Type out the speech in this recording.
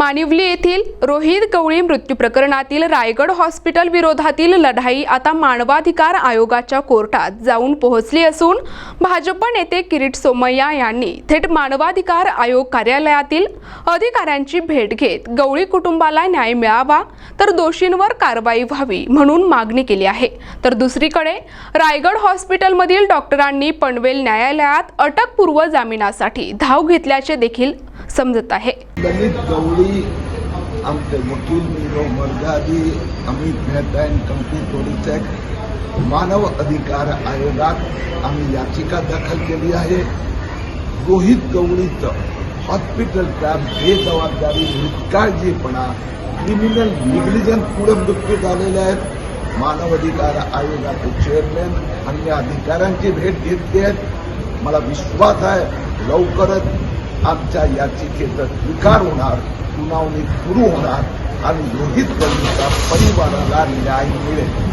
मानिवली येथील रोहित गवळी मृत्यू प्रकरणातील रायगड हॉस्पिटल विरोधातील लढाई आता मानवाधिकार आयोगाच्या कोर्टात जाऊन पोहोचली असून भाजप नेते किरीट सोमय्या यांनी थेट मानवाधिकार आयोग कार्यालयातील अधिकाऱ्यांची भेट घेत गवळी कुटुंबाला न्याय मिळावा तर दोषींवर कारवाई व्हावी म्हणून मागणी केली आहे. तर दुसरीकडे रायगड हॉस्पिटलमधील डॉक्टरांनी पनवेल न्यायालयात अटकपूर्व जामिनासाठी धाव घेतल्याचे देखील समजत आहे. दलित गवळी आमचे वकील नीरव मर्दादी अमित मेहता अँड कंपनी पोलिसॅक मानव अधिकार आयोगात आम्ही याचिका दाखल केली आहे. रोहित गवळीचं हॉस्पिटलचा बेजबाबदारी निष्काळजीपणा क्रिमिनल निग्लिजन पुढे मृत्यू झालेले आहेत. मानव अधिकार आयोगाचे चेअरमॅन अन्य अधिकाऱ्यांची भेट घेतली आहेत मला विश्वास आहे लवकरच आमच्या याचिकेचा स्वीकार होणार सुनावणी सुरू होणार आणि रोहित बंधूच्या परिवाराला न्याय मिळेल.